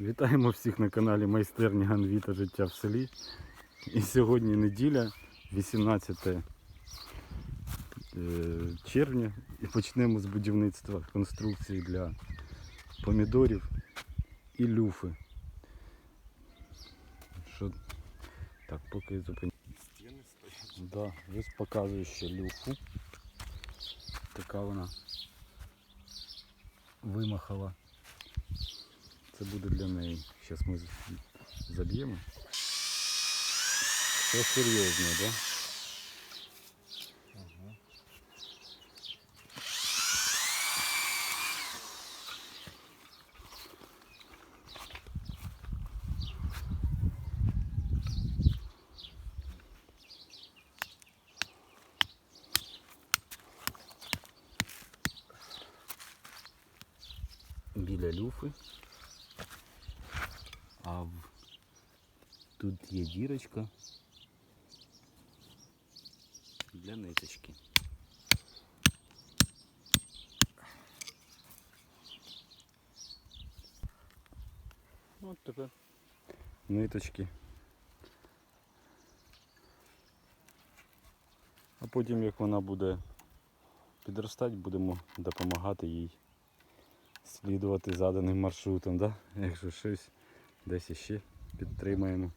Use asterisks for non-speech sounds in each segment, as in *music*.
Вітаємо всіх на каналі Майстерня Ганвіта Життя в селі. І сьогодні неділя, 18 е, червня, і почнемо з будівництва конструкції для помідорів і люфи. Що... Так, поки зупиню. Стіни стоять. Да, ось показую ще люфу. Така вона вимахала. Це буде для неї. Зараз ми заб'ємо. Все серйозно, так? Да? Ага. Біля люфи. А в... дірочка для ниточки. От тепер ниточки. А потім, як вона буде підростати, будемо допомагати їй слідувати заданим маршрутом, да? якщо щось десь іще підтримаємо.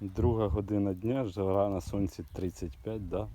Друга година дня, жара на сонці 35, да?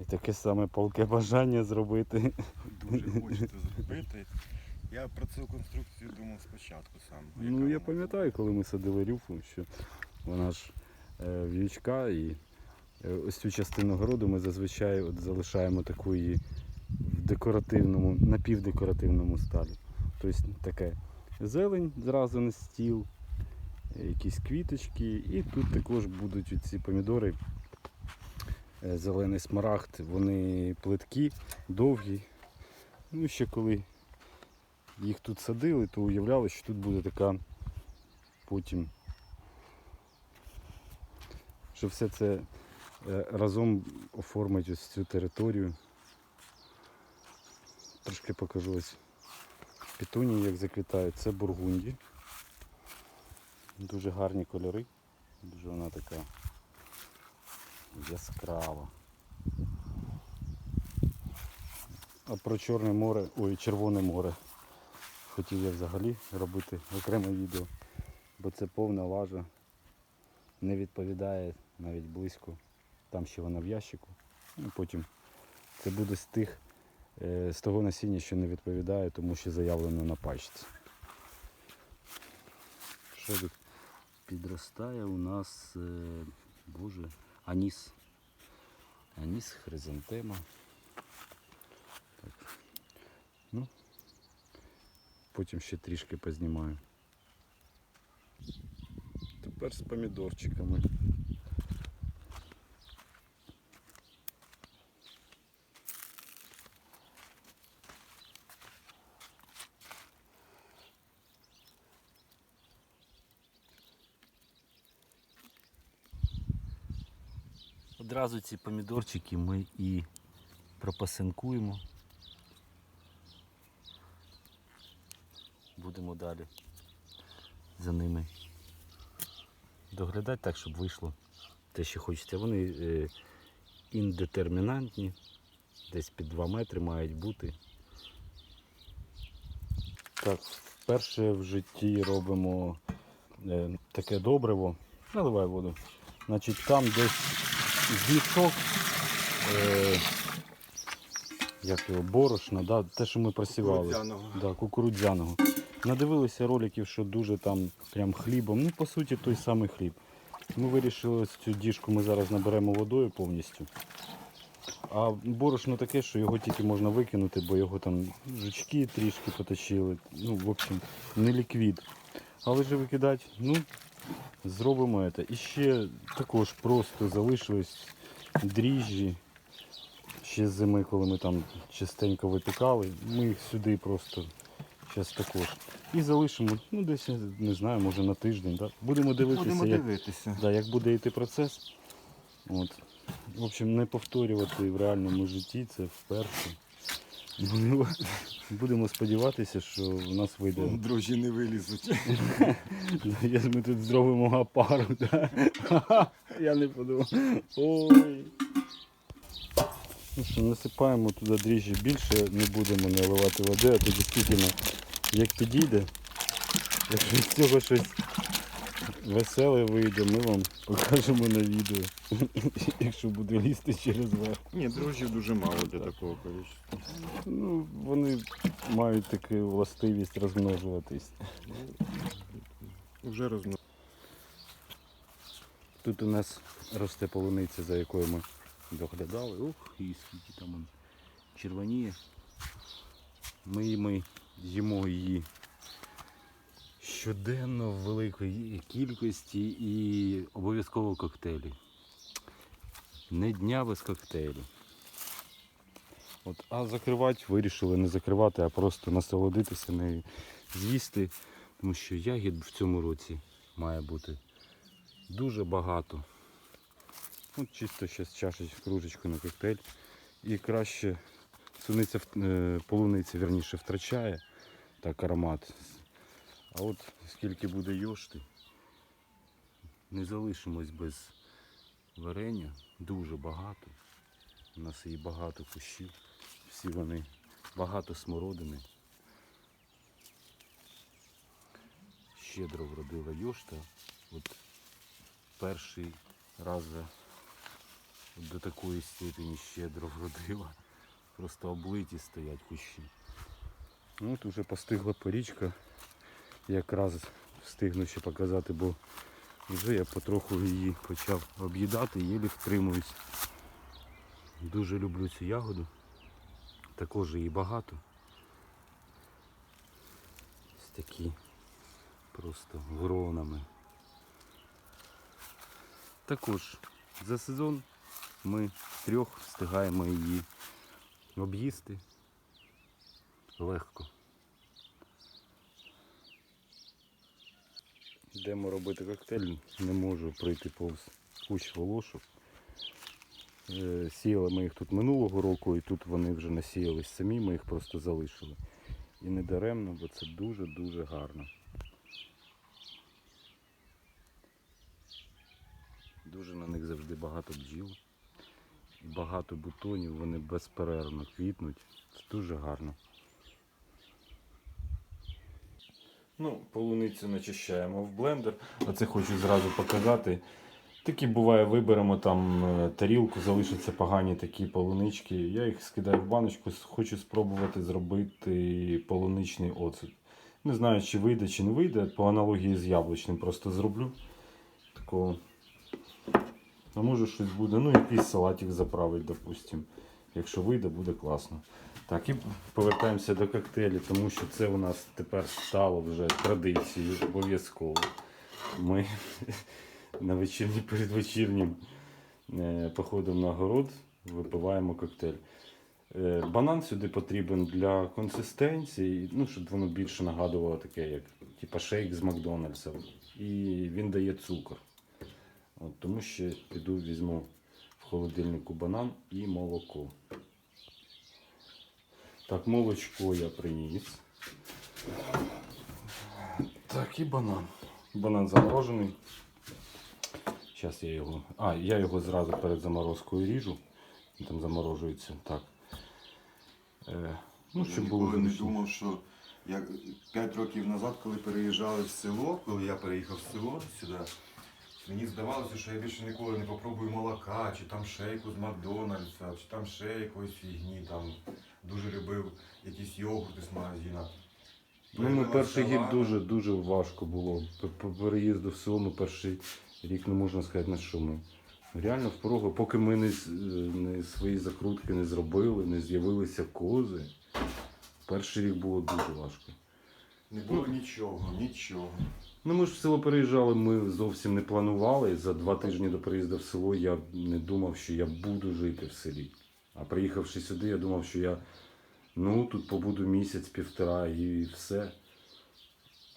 І таке саме палке бажання зробити. Дуже хочеться зробити. Я про цю конструкцію думав спочатку сам. Ну я пам'ятаю, коли ми садили рюфу, що вона ж е, в'ючка і е, ось цю частину городу ми зазвичай от залишаємо таку в декоративному, напівдекоративному сталі. Тобто таке зелень зразу на стіл, якісь квіточки, і тут також будуть ці помідори. е, Зелений смарагд, вони плиткі, довгі. Ну, ще коли їх тут садили, то уявляли, що тут буде така потім, що все це е, разом оформить ось цю територію. Трошки покажу ось петунії, як заквітають. Це бургунді. Дуже гарні кольори. Дуже вона така яскрава. А про Чорне море, ой, Червоне море. Хотів я взагалі робити окреме відео, бо це повна лажа. Не відповідає навіть близько. Там ще вона в ящику. Ну, потім це буде з тих, е, з того насіння, що не відповідає, тому що заявлено на пачці. Що тут підростає у нас, е, боже, аніс. Аніс, хризантема. Так. Ну, потім ще трішки познімаю. Тепер з помідорчиками. Одразу ці помідорчики ми і пропасинкуємо. Будемо далі за ними доглядати так, щоб вийшло те, що хочеться. Вони е, індетермінантні, десь під 2 метри мають бути. Так, вперше в житті робимо е, таке добриво. Наливай воду. Значить, там десь віток, е, як його, борошна, да, те, що ми просівали. Кукурудзяного. Да, кукурудзяного. Надивилися роликів, що дуже там прям хлібом. Ну, по суті, той самий хліб. Ми вирішили цю діжку ми зараз наберемо водою повністю. А борошно таке, що його тільки можна викинути, бо його там жучки трішки поточили. Ну, в общем, не ліквід. Але ж викидати, ну, зробимо це. І ще також просто залишились дріжджі. Ще з зими, коли ми там частенько випікали, ми їх сюди просто зараз також. І залишимо, ну десь, не знаю, може на тиждень. Да? Будемо дивитися, Будемо як, да, як буде йти процес. От. В общем, не повторювати в реальному житті це вперше. Будемо- *laughs* Будемо сподіватися, що у нас вийде. Дрожжі не вилізуть. *laughs* Ми тут зробимо гапару, да? *laughs* Я не подумав. Ой. Ну що, насипаємо туди дріжджі більше, не будемо наливати води, а тоді дійсно, як підійде, якщо з цього щось веселе вийде, ми вам покажемо на відео. *laughs* Якщо буде лізти через верх. Ні, дрожжів дуже мало для такого количества. Ну, вони мають таку властивість розмножуватись. Вже розмно. Тут у нас росте полуниця, за якою ми доглядали. Ух, і скільки там он червоніє. Ми, ми їмо її щоденно в великій кількості і обов'язково коктейлі. Не дня без коктейлю. От, а закривати вирішили не закривати, а просто насолодитися нею, з'їсти, тому що ягід в цьому році має бути дуже багато. От чисто ще чашечку, кружечку на коктейль. І краще суниця, е, полуниця вірніше втрачає так аромат. А от скільки буде йошти, не залишимось без варення. Дуже багато. У нас і багато кущів. Всі вони багато смородини. Щедро вродила йошта. От перший раз до такої степені щедро вродила. Просто облиті стоять кущі. Ну, От уже постигла порічка. Якраз встигну ще показати, бо вже я потроху її почав об'їдати, єлі втримуюсь. Дуже люблю цю ягоду. Також її багато. Ось такі просто гронами. Також за сезон ми трьох встигаємо її об'їсти легко. Йдемо робити коктейль, не можу пройти повз кущ волошок. Е, Сіяли ми їх тут минулого року і тут вони вже насіялись самі, ми їх просто залишили. І не даремно, бо це дуже-дуже гарно. Дуже на них завжди багато бджіл. Багато бутонів, вони безперервно квітнуть. Це дуже гарно. Ну, полуницю начищаємо в блендер. Оце хочу зразу показати. Такі буває, виберемо там е, тарілку, залишаться погані такі полунички. Я їх скидаю в баночку, хочу спробувати зробити полуничний оцет. Не знаю, чи вийде, чи не вийде. По аналогії з яблучним просто зроблю. Такого. А може щось буде, ну якийсь салатик заправить, допустим. Якщо вийде, буде класно. Так, і повертаємося до коктейлю, тому що це у нас тепер стало вже традицією обов'язково. Ми на вечірній передвечірнім е, походом на город випиваємо коктейль. Е, Банан сюди потрібен для консистенції, ну, щоб воно більше нагадувало таке, як типа шейк з Макдональдса. І він дає цукор. От, тому ще піду візьму в холодильнику банан і молоко. Так, молочко я приніс. Так, і банан. Банан заморожений. Зараз я його. А, я його зразу перед заморозкою ріжу. Він Там заморожується. Так. Е, ну, щоб я було ніколи не думав, що як 5 років назад, коли переїжджали в село, коли я переїхав в село сюди, мені здавалося, що я більше ніколи не попробую молока, чи там шейку з Макдональдса, чи там ще якоїсь фігні. Там дуже любив якісь йогурти з магазина. Ну, ми перший рік дуже дуже важко було. По- переїзду в село ми перший рік не можна сказати на що ми. Реально в порогу, поки ми не, не свої закрутки не зробили, не з'явилися кози. Перший рік було дуже важко. Не було нічого, нічого. Ну ми ж в село переїжджали, ми зовсім не планували. За два тижні до переїзду в село я не думав, що я буду жити в селі. А приїхавши сюди, я думав, що я ну тут побуду місяць-півтора і все.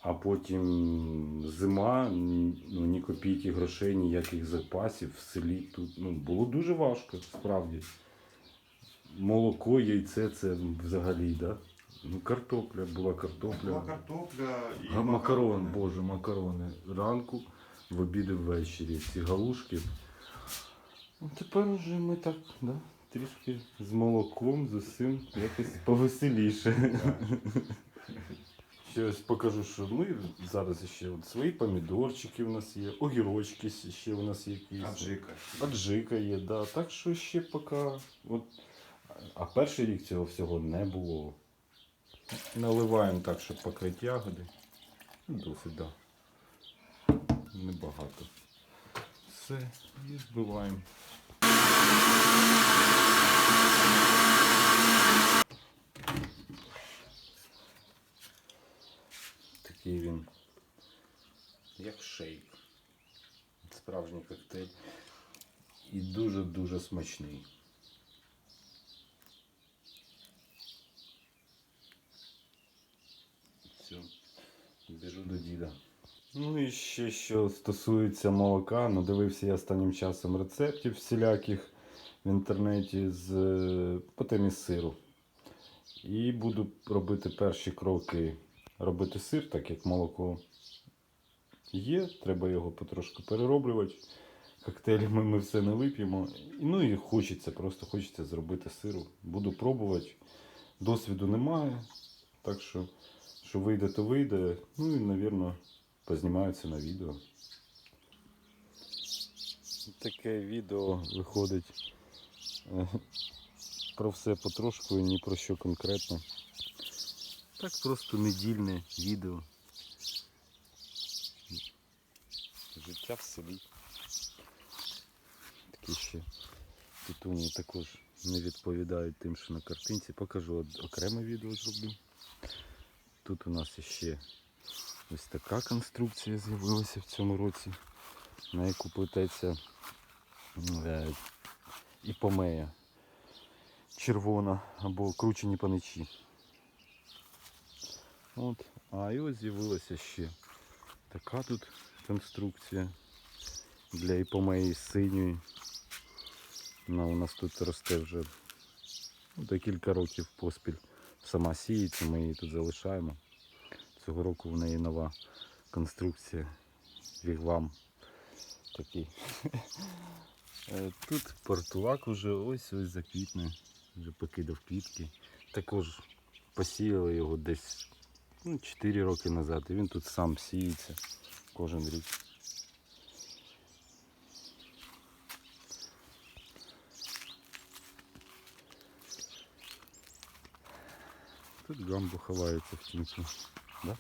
А потім зима, ну, ні копійки грошей, ніяких запасів в селі тут ну, було дуже важко, справді. молоко, яйце це взагалі, да? Ну, картопля, була картопля. Була картопля і А, макарон, макарони. боже, макарони. Ранку, в обіди ввечері. Ці галушки. Ну, тепер уже ми так, да? Трішки з молоком, з усім якось повеселіше. *laughs* Ще ось покажу, що ми зараз ще от свої помідорчики у нас є, огірочки ще у нас є якісь. Аджика. Аджика є, да. Так що ще поки. От, а перший рік цього всього не було. Наливаємо так, щоб покрити ягоди. Ну, Досить. Да. Небагато. Все, і збиваємо. Такий він, як шейк. Справжній коктейль. І дуже-дуже смачний. Все, біжу до діда. Ну і ще що стосується молока, надивився я останнім часом рецептів всіляких в інтернеті з е, по темі сиру. І буду робити перші кроки робити сир, так як молоко є, треба його потрошку перероблювати. Коктейлями ми все не вип'ємо. Ну і хочеться, просто хочеться зробити сиру. Буду пробувати. Досвіду немає. Так що, що вийде, то вийде. Ну і, мабуть, познімаються на відео. Таке відео виходить е, про все потрошку і ні про що конкретно. Так просто недільне відео. Життя в селі. Такі ще петуні також не відповідають тим, що на картинці. Покажу окреме відео зроблю. Тут у нас ще ось така конструкція з'явилася в цьому році, на яку плететься е, іпомея червона або кручені паничі. От. А і ось з'явилася ще така тут конструкція для іпомеї синьої. Вона у нас тут росте вже декілька років поспіль. Сама сіється, ми її тут залишаємо. Цього року в неї нова конструкція. Вігвам такий. *laughs* Е, Тут портулак уже ось ось заквітне, вже покидав квітки. Також посіяли його десь ну, 4 роки назад. І він тут сам сіється кожен рік. Тут гамбу ховається в кінці. Да?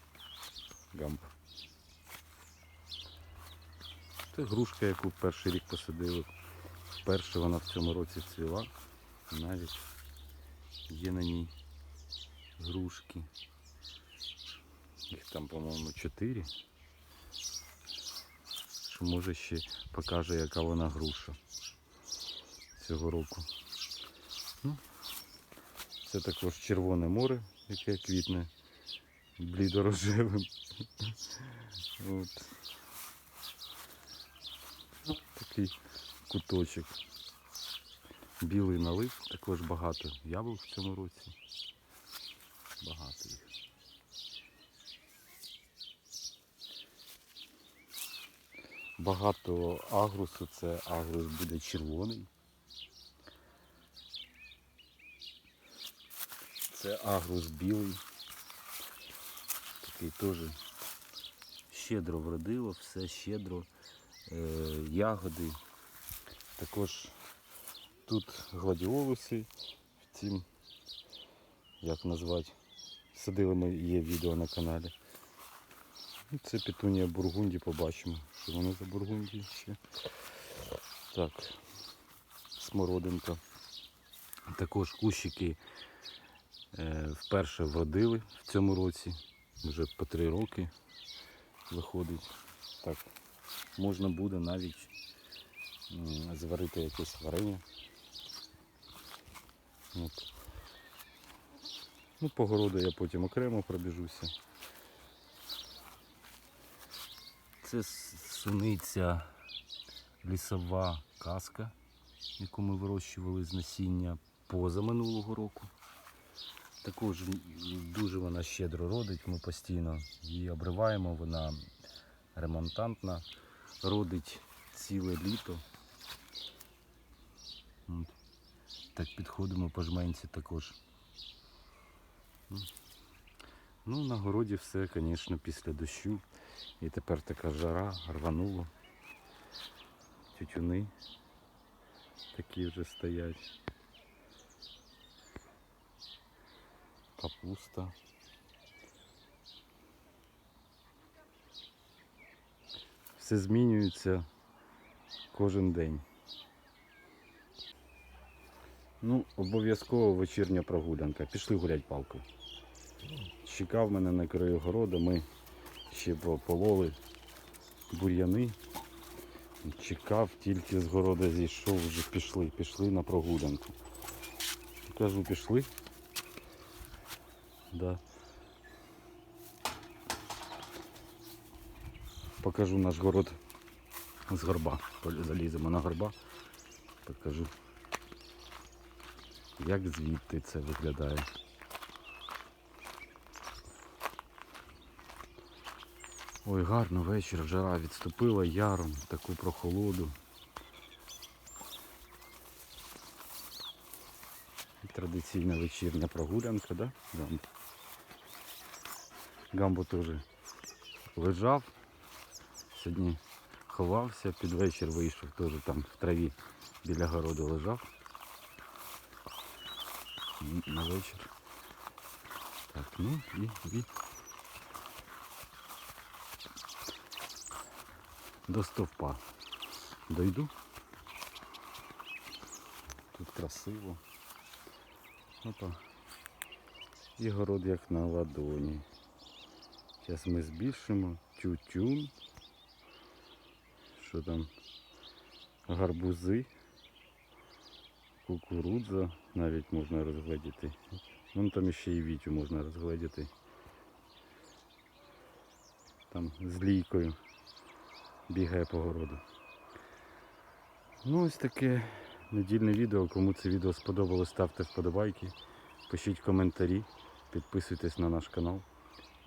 Гамба. Це грушка, яку перший рік посадили. Вперше вона в цьому році цвіла. Навіть є на ній грушки. Їх там, по-моєму, чотири. Що може ще покаже, яка вона груша цього року. Ну, це також Червоне море, яке квітне блідорожевим. От. Такий куточок. Білий налив, також багато яблук в цьому році. Багато їх. Багато агрусу, це агрус буде червоний. Це агрус білий. Такий теж щедро вродило, все щедро. Е, ягоди. Також тут гладіолуси в цім, як назвати, садили ми є відео на каналі. Ну, Це петунія бургунді, побачимо, що воно за бургунді ще. Так, смородинка. Також кущики е, вперше вродили в цьому році. Вже по три роки виходить. Так, можна буде навіть зварити якесь варення. От. Ну, по городу я потім окремо пробіжуся. Це суниця лісова казка, яку ми вирощували з насіння позаминулого року. Також дуже вона щедро родить, ми постійно її обриваємо, вона ремонтантна, родить ціле літо. От. Так підходимо по жменці також. Ну, на городі все, звісно, після дощу. І тепер така жара, рвануло. Тютюни такі вже стоять. Капуста. Все змінюється кожен день. Ну, обов'язково вечірня прогулянка. Пішли гулять палкою. Чекав мене на краю городу, ми ще попололи бур'яни. Чекав, тільки з города зійшов, вже пішли, пішли на прогулянку. Кажу, пішли. Да. Покажу наш город з горба. Заліземо на горба. Покажу, як звідти це виглядає. Ой, гарно вечір, жара відступила яром, таку прохолоду. Традиційна вечірня прогулянка, да? Гамбо теж лежав. Сьогодні ховався, під вечір вийшов, теж там в траві біля городу лежав. На вечір. Так, ну і, і до стовпа. Дойду. Тут красиво. Опа. І город як на ладоні. Зараз ми збільшимо тютюн. Що там? Гарбузи. Кукурудза навіть можна розгледіти. Вон там ще і вітю можна розгледіти. Там з лійкою бігає по городу. Ну ось таке недільне відео. Кому це відео сподобалось, ставте вподобайки, пишіть коментарі, підписуйтесь на наш канал.